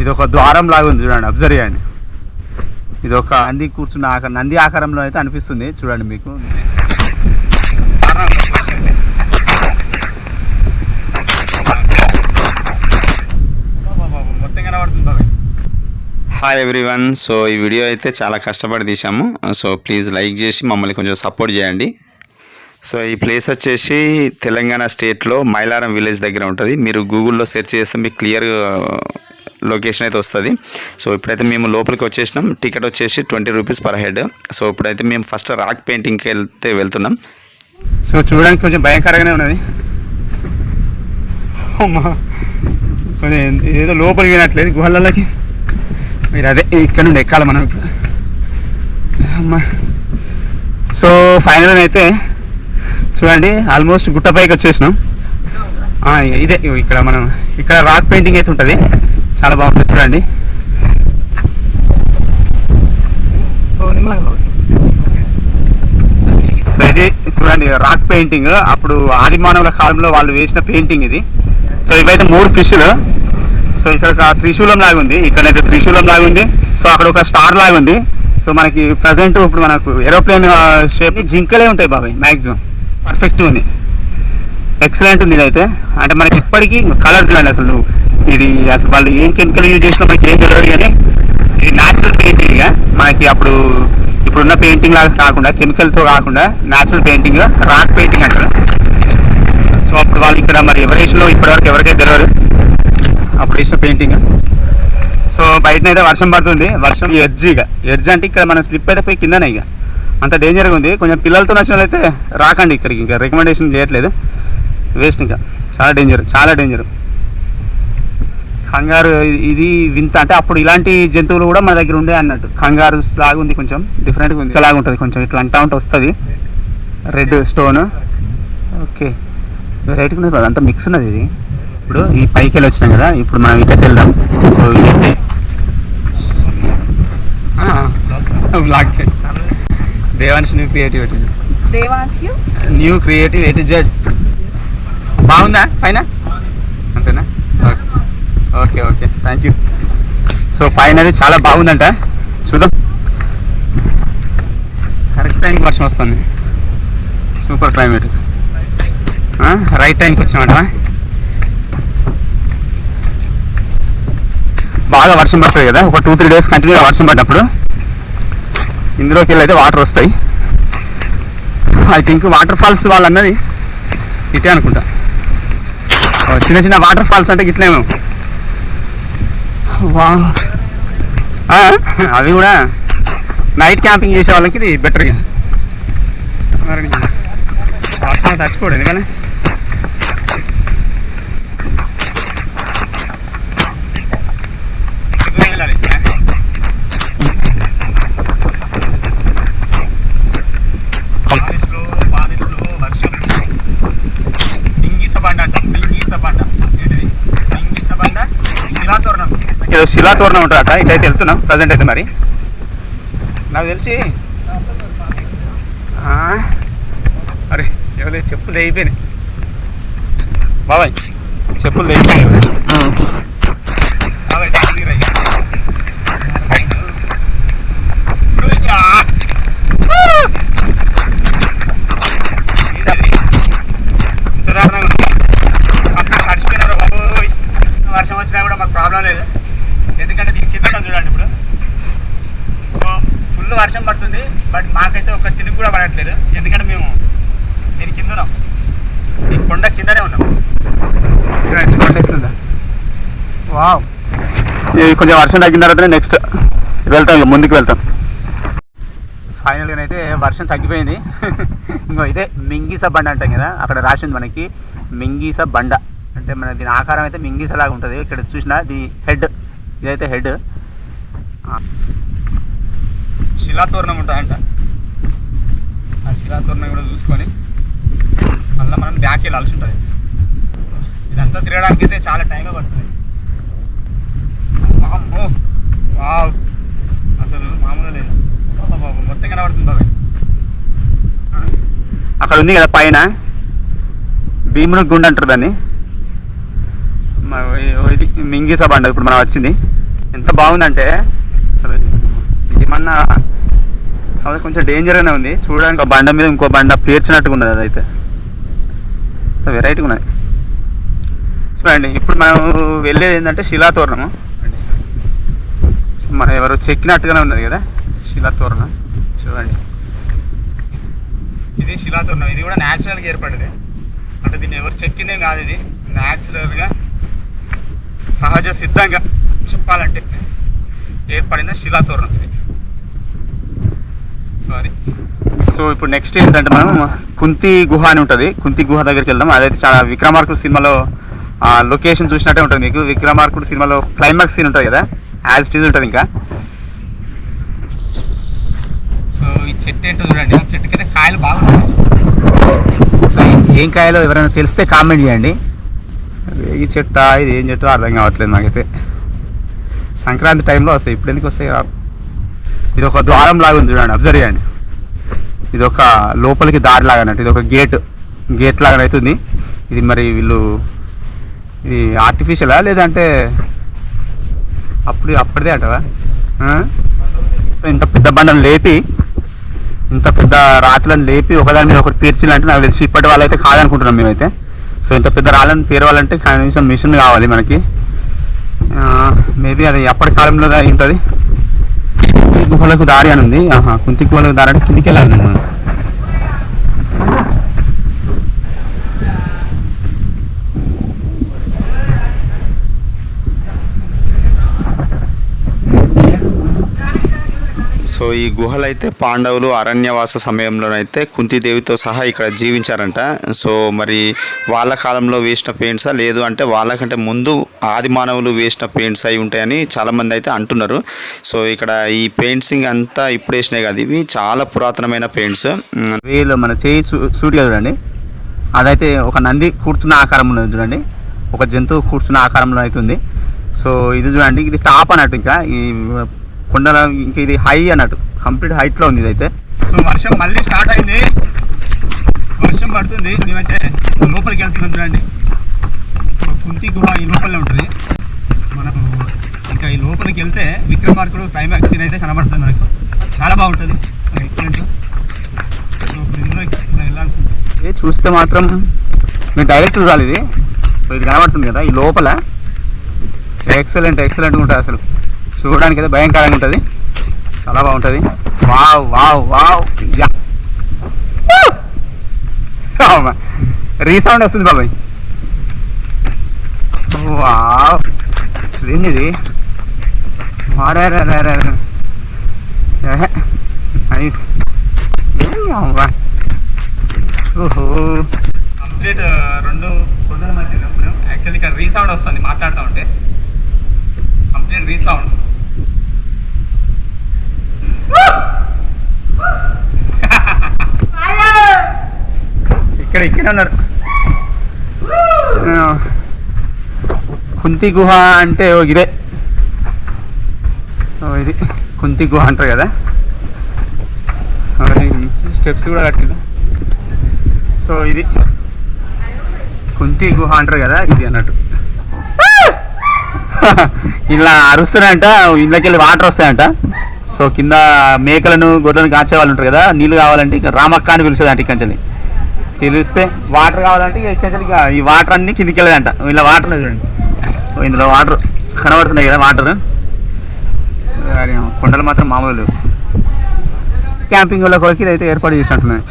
ఇది ఒక ద్వారం లాగా ఉంది చూడండి అబ్జర్వ్ చేయండి. ఇది ఒక నంది కూర్చున్న ఆకారం నంది ఆకారంలో అయితే అనిపిస్తుంది చూడండి మీకు. మొత్తం హాయ్ ఎవ్రీవన్ సో ఈ వీడియో అయితే చాలా కష్టపడి తీసాము సో ప్లీజ్ లైక్ చేసి మమ్మల్ని కొంచెం సపోర్ట్ చేయండి. సో ఈ ప్లేస్ వచ్చేసి తెలంగాణ స్టేట్లో మైలారం విలేజ్ దగ్గర ఉంటుంది. మీరు గూగుల్లో సెర్చ్ చేస్తే మీకు క్లియర్ లొకేషన్ uh, అయితే వస్తుంది. సో ఇప్పుడైతే మేము లోపలికి వచ్చేసినాం. టికెట్ వచ్చేసి twenty rupees per head so ఇప్పుడైతే మేము ఫస్ట్ రాక్ పెయింటింగ్కి వెళ్తే వెళ్తున్నాం. సో చూడడానికి కొంచెం భయంకరంగానే ఉన్నది. కొంచెం ఏదో లోపలికి వినట్లేదు గుహలలోకి. మీరు అదే ఇక్కడ నుండి ఎక్కాలి మనం ఇప్పుడు. అమ్మా. సో ఫైనల్ అయితే చూడండి ఆల్మోస్ట్ గుట్టపైకి వచ్చేసినాం. ఇదే ఇక్కడ మనం ఇక్కడ రాక్ పెయింటింగ్ అయితే ఉంటుంది. చాలా బాగుంటుంది చూడండి. సో ఇది చూడండి రాక్ పెయింటింగ్ అప్పుడు ఆదిమానవుల కాలంలో వాళ్ళు వేసిన పెయింటింగ్ ఇది. సో ఇవైతే మూడు ఫిష్లు సో ఇక్కడ త్రిశూలం లాగా ఉంది. ఇక్కడైతే త్రిశూలం లాగా ఉంది. సో అక్కడ ఒక స్టార్ లాగా ఉంది. సో మనకి ప్రజెంట్ ఇప్పుడు మనకు ఏరోప్లేన్ షేప్ జింకలే ఉంటాయి బాబాయ్ మ్యాక్సిమం పర్ఫెక్ట్ ఉంది. ఎక్సలెంట్ ఉంది ఇదైతే. అంటే మనకి ఇప్పటికీ కలర్ చూడండి అసలు. ఇది అసలు వాళ్ళు ఏం కెమికల్ యూజ్ చేసినా మనకి ఏం తెలియదు కానీ ఇది న్యాచురల్ పెయింటింగ్ మనకి అప్పుడు ఇప్పుడున్న పెయింటింగ్ లాగా కాకుండా కెమికల్తో తో కాకుండా న్యాచురల్ పెయింటింగ్ రాక్ పెయింటింగ్ అంటారు. సో అప్పుడు వాళ్ళు ఇక్కడ మరి ఎవరేషన్లో ఇప్పటివరకు ఎవరికైతే తెలియదు అప్పుడు వేసిన పెయింటింగ్ సో బయట అయితే వర్షం పడుతుంది. వర్షం ఎడ్జ్ ఇక. ఎడ్జ్ అంటే ఇక్కడ మనం స్లిప్ అయితే పోయి కిందనే ఇక. అంత డేంజర్గా ఉంది. కొంచెం పిల్లలతో నచ్చిన అయితే రాకండి ఇక్కడికి. ఇంకా రికమెండేషన్ చేయట్లేదు. వేస్ట్ ఇంకా. చాలా డేంజర్ చాలా డేంజర్ కంగారు ఇది వింత. అంటే అప్పుడు ఇలాంటి జంతువులు కూడా మన దగ్గర ఉండే అన్నట్టు. కంగారు లాగా ఉంది కొంచెం. డిఫరెంట్గా ఉంది. లాగా ఉంటుంది కొంచెం. ఇట్లా అంటా ఉంటే వస్తుంది. రెడ్ స్టోన్ ఓకే వెరైటీ ఉన్నది కదా. అంతా మిక్స్ ఉన్నది ఇది. ఇప్పుడు ఈ పైకి వెళ్ళి వచ్చినాం కదా. ఇప్పుడు మనం ఇక్కడికి వెళ్దాం. సో ఇదైతే block Devansh new creativity Devanshu new creative A to Z బాగుందా? పైన అంతేనా? Okay okay okay thank you so పైన అది చాలా బాగుందంట. చూద్దాం. కరెక్ట్ టైంకి వర్షం వస్తుంది. సూపర్ క్లైమేట్ రైట్ టైంకి వచ్చామంట. బాగా వర్షం పడుతుంది కదా? ఒక టూ త్రీ డేస్ కంటిన్యూగా వర్షం పడ్డప్పుడు. ఇందులోకి వెళ్ళి అయితే వాటర్ వస్తాయి. ఐ థింక్ వాటర్ ఫాల్స్ వాళ్ళు అన్నది ఇటే అనుకుంటా. చిన్న చిన్న వాటర్ ఫాల్స్ అంటే ఇట్లే మేము. ఆ, అవి కూడా నైట్ క్యాంపింగ్ చేసే వాళ్ళకి ఇది బెటర్గా మరి వర్షం తడిచిపోడు ఎందుకని? ఏదో శిలాతోరణం ఉంటుందట ఇటైతే వెళ్తున్నాం. ప్రజెంట్ అయితే మరి. నాకు తెలిసి ఆ, అరే ఎవరు చెప్పులు అయిపోయినాయి బాబాయ్ చెప్పులు అయిపోయినాయి బాబాయ్ తాళం తీయరా ఇక. ఇప్పుడు ఇక, ఆ! ఏంటది? ఇంత దారుణంగా ఉంది. అప్పుడు తడిచిపోయినారు బాబోయ్ వర్షం వచ్చినా కూడా మాకు ప్రాబ్లం లేదు ఎందుకంటే దీని కింద ఉన్నాం చూడండి ఇప్పుడు సో ఫుల్ వర్షం పడుతుంది బట్ మాకైతే ఒక చినుకు కూడా పడట్లేదు. ఎందుకంటే మేము దీని కింద ఉన్నాం. ఈ కొండ కిందనే ఉన్నాం. వావ్. కొంచెం వర్షం తగ్గిన తర్వాత నెక్స్ట్ వెళ్తాం ముందుకు వెళ్తాం. ఫైనల్గా అయితే వర్షం తగ్గిపోయింది. ఇంకో ఇదే మింగీస బండ అంటాం కదా అక్కడ రాసింది మనకి. మింగీస బండ. అంటే మన దీని ఆకారం అయితే మింగీస లాగా ఉంటుంది. ఇక్కడ చూసిన ది హెడ్ ఇదైతే హెడ్. శిలాతోరణం ఉంటుందంట ఆ శిలాతోరణం కూడా చూసుకొని మళ్ళీ మనం బ్యాక్ వెళ్ళాల్సి ఉంటుంది. ఇదంతా తిరగడానికి అయితే చాలా టైం పడుతుంది. వావ్. అసలు మామూలు లేదు. బాబు మొత్తం కనబడుతుంది బాబాయ్. అక్కడ ఉంది కదా పైన? భీముని గుండె అంటారు దాన్ని. ఇది మింగిసా బండ ఇప్పుడు మనం వచ్చింది. ఎంత బాగుందంటే అసలు మన అది కొంచెం అనే ఉంది. చూడడానికి ఒక బండ మీద ఇంకో బండ పేర్చినట్టుగా ఉన్నది అదైతే వెరైటీగా ఉన్నది చూడండి ఇప్పుడు మనం వెళ్ళేది ఏంటంటే శిలాతోరణము మనం ఎవరు చెక్కినట్టుగానే ఉన్నది కదా శిలాతోరణం చూడండి. ఇది శిలాతోరణం ఇది కూడా న్యాచురల్గా ఏర్పడింది అంటే దీన్ని ఎవరు చెక్కిందేం కాదు ఇది. న్యాచురల్గా సహజ సిద్ధంగా చెప్పాలంటే ఏర్పడిన శిలాతోరణం ఇది. సారీ సో ఇప్పుడు నెక్స్ట్ ఏంటంటే మనం కుంతి గుహ అని ఉంటుంది. కుంతి గుహ దగ్గరికి వెళ్దాం. అదైతే చాలా విక్రమార్కుడు సినిమాలో లొకేషన్ చూసినట్టే ఉంటుంది మీకు. విక్రమార్కుడు సినిమాలో క్లైమాక్స్ సీన్ ఉంటుంది కదా? యాజ్ టీజ్ ఉంటుంది ఇంకా. సో ఈ చెట్టు ఏంటో చూడండి. ఆ చెట్టుకి అయితే కాయలు బాగుంటాయి సో ఏం కాయలో ఎవరైనా తెలిస్తే కామెంట్ చేయండి. ఈ చెట్ట? ఇది ఏం చెట్టు అర్థం కావట్లేదు నాకైతే. సంక్రాంతి టైంలో వస్తాయి. ఇప్పుడు ఎందుకు వస్తాయి ఇది ఒక ద్వారం లాగా ఉంది చూడండి అబ్జర్వ్ చేయండి. ఇది ఒక లోపలికి దారి లాగా అన్నట్టు ఇది ఒక గేట్ గేట్ లాగా అవుతుంది. ఇది మరి వీళ్ళు ఇది ఆర్టిఫిషియలా లేదంటే అప్పుడు అప్పటిదే అంటారా ఇంత పెద్ద బండను లేపి ఇంత పెద్ద రాట్లను లేపి ఒకదాని మీద ఒకటి పేర్చిలంటే నాకు తెలిసి ఇప్పటి వాళ్ళైతే కాదనుకుంటున్నాం మేమైతే. సో ఇంత పెద్ద రాళ్ళని పేరవాలంటే కనీసం మిషన్ కావాలి మనకి. మేబీ అది అప్పటి కాలంలో ఉంటుంది కుంతి గుహలకు దారి అని ఉంది. ఆహా కుంతి గుహలకు దారి అంటే కిందికి వెళ్ళాలి నేను. సో ఈ గుహలు అయితే పాండవులు అరణ్యవాస సమయంలోనైతే కుంతిదేవితో సహా ఇక్కడ జీవించారంట. సో మరి వాళ్ళ కాలంలో వేసిన పెయింట్సా? లేదు అంటే వాళ్ళకంటే ముందు ఆది మానవులు వేసిన పెయింట్స్ అయి ఉంటాయని చాలామంది అయితే అంటున్నారు. సో ఇక్కడ ఈ పెయింట్సింగ్ అంతా ఇప్పుడు వేసినాయి కదా ఇవి. చాలా పురాతనమైన పెయింట్స్. వీళ్ళు మన చేయి చూ- చూడండి. అదైతే ఒక నంది కూర్చున్న ఆకారం ఉన్నది చూడండి. ఒక జంతువు కూర్చున్న ఆకారంలో అయితే ఉంది. సో ఇది చూడండి ఇది టాప్ అన్నట్టు ఇంకా. ఈ కొండల ఇది హై అన్నట్టు. కంప్లీట్ హైట్లో ఉంది ఇదైతే. సో వర్షం మళ్ళీ స్టార్ట్ అయింది. వర్షం పడుతుంది. మేమైతే లోపలికి వెళ్తున్నాం చూడండి. కుంతి గుహ ఈ లోపలనే ఉంటుంది. మనకు ఇంకా ఈ లోపలికి వెళ్తే విక్రమార్కుడు క్లైమాక్స్ సీన్ అయితే కనబడుతుంది మనకు. చాలా బాగుంటుంది. ఎక్సలెంట్. సో ఇప్పుడు ఇందులో ఇలా వెళ్ళాల్సింది. ఏ చూస్తే మాత్రం మీరు డైరెక్ట్ చూడాలి ఇది. సో ఇది కనబడుతుంది కదా ఈ లోపల. ఎక్సలెంట్ ఎక్సలెంట్గా ఉంటుంది అసలు. చూడడానికి అయితే భయంకరంగా ఉంటుంది. చాలా బాగుంటుంది. Wow wow wow. Yeah. Resound వస్తుంది బాబాయ్. వావ్. ఇది నైస్. ఓహో. కంప్లీట్ రెండు కొండల మధ్య యాక్చువల్లీ ఇక్కడ రీసౌండ్ వస్తుంది మాట్లాడుతూ ఉంటే. Complete resound. ఇక్కడ ఇక్కడ ఉన్నారు. కుంతి గుహ అంటే ఓ ఇదే. ఓ ఇది. కుంతి గుహ అంటారు కదా. స్టెప్స్ కూడా కట్టింది సో ఇది. కుంతి గుహ అంటారు కదా ఇది అన్నట్టు. ఇలా అరుస్తారంట ఇళ్ళకెళ్ళి వాటర్ వస్తాయంట. సో కింద మేకలను గొర్రెలను కాచే వాళ్ళు ఉంటారు కదా నీళ్ళు కావాలంటే ఇక రామక్క అని పిలుస్తుంది ఇక్కడి నుంచి. పిలిస్తే వాటర్ కావాలంటే ఇక ఈ వాటర్ అన్ని కిందికి వెళ్ళదంట. ఇలా వాటర్ చూడండి. ఇందులో వాటర్ కనబడుతున్నాయి కదా వాటర్ కొండలు మాత్రం మామూలు క్యాంపింగ్ వాళ్ళ కొరకు ఇదైతే ఏర్పాటు చేసినట్టున్నాయి.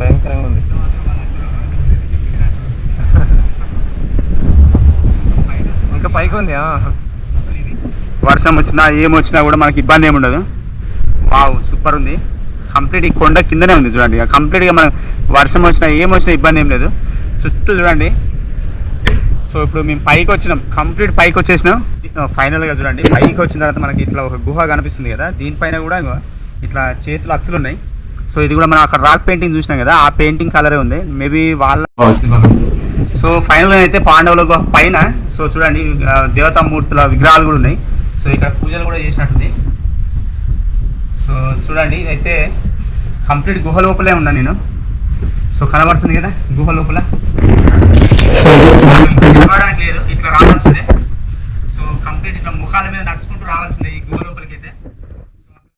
భయంకరంగా ఉంది? వర్షం వచ్చినా ఏమొచ్చినా కూడా మనకి ఇబ్బంది ఏమి ఉండదు. వావ్ సూపర్ ఉంది. కంప్లీట్ ఈ కొండ కిందనే ఉంది చూడండి. కంప్లీట్గా మనం వర్షం వచ్చినా ఏమొచ్చినా ఇబ్బంది ఏం లేదు. చుట్టూ చూడండి. సో ఇప్పుడు మేము పైకి వచ్చినాం. కంప్లీట్ పైకి వచ్చేసినాం. ఫైనల్గా చూడండి. పైకి వచ్చిన తర్వాత మనకి ఇట్లా ఒక గుహ కనిపిస్తుంది కదా. దీనిపైన కూడా ఇట్లా చేతులు అచ్చులు ఉన్నాయి. సో ఇది కూడా మనం అక్కడ రాక్ పెయింటింగ్ చూసినాం కదా. ఆ పెయింటింగ్ కలరే ఉంది. మేబీ వాళ్ళ సో ఫైనల్గా అయితే పాండవుల పైన సో చూడండి దేవతామూర్తుల విగ్రహాలు కూడా ఉన్నాయి. సో ఇక్కడ పూజలు కూడా చేసినట్టుంది. సో చూడండి అయితే కంప్లీట్ గుహ లోపలే ఉన్నా నేను. సో కనబడుతుంది కదా గుహ లోపల? కనబడడానికి లేదు ఇక్కడ రావాల్సిందే. సో కంప్లీట్ ఇట్లా ముఖాల మీద నడుచుకుంటూ రావాల్సిందే ఈ గుహలో